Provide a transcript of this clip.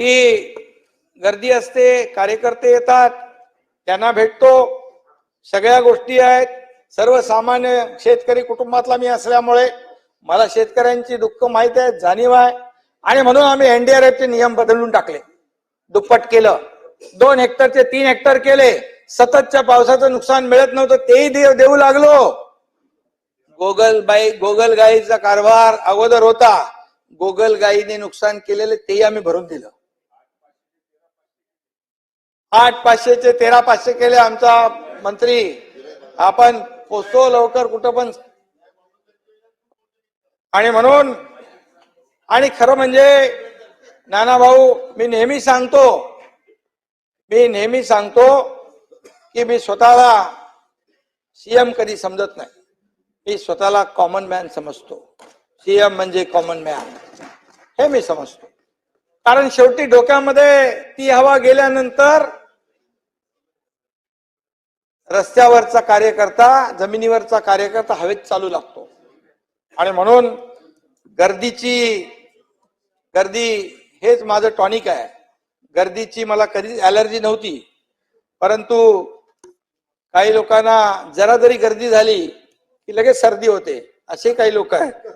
की गर्दी असते कार्यकर्ते येतात त्यांना भेटतो. सगळ्या गोष्टी आहेत. सर्वसामान्य शेतकरी कुटुंबातला मी असल्यामुळे मला शेतकऱ्यांची दुःख माहीत आहे जाणीव आहे. आणि म्हणून आम्ही एनडीआरएफचे नियम बदलून टाकले. दुप्पट केलं. दोन हेक्टरचे तीन हेक्टर केले. सततच्या पावसाचं नुकसान मिळत नव्हतं तेही देव देऊ लागलो. गोगल बाई गोगल गाईचा कारभार अगोदर होता. गोगल गाईने नुकसान केलेले तेही आम्ही भरून दिलं. आठ पाचशेचे तेरा पाचशे केले आमचा मंत्री. आपण पोचतो लवकर कुठं पण. आणि म्हणून आणि खरं म्हणजे नाना भाऊ मी नेहमी सांगतो मी नेहमी सांगतो की मी स्वतःला सीएम कधी समजत नाही. मी स्वतःला कॉमन मॅन समजतो. सीएम म्हणजे कॉमन मॅन हे मी समजतो. कारण शेवटी डोक्यामध्ये ती हवा गेल्यानंतर रस्त्यावरचा कार्यकर्ता जमिनीवरचा कार्यकर्ता हवेत चालू लागतो. आणि म्हणून गर्दीची गर्दी हेच माझं टॉनिक आहे. गर्दीची मला कधीच ॲलर्जी नव्हती. परंतु काही लोकांना जरा जरी गर्दी झाली की लगेच सर्दी होते असे काही लोक आहेत.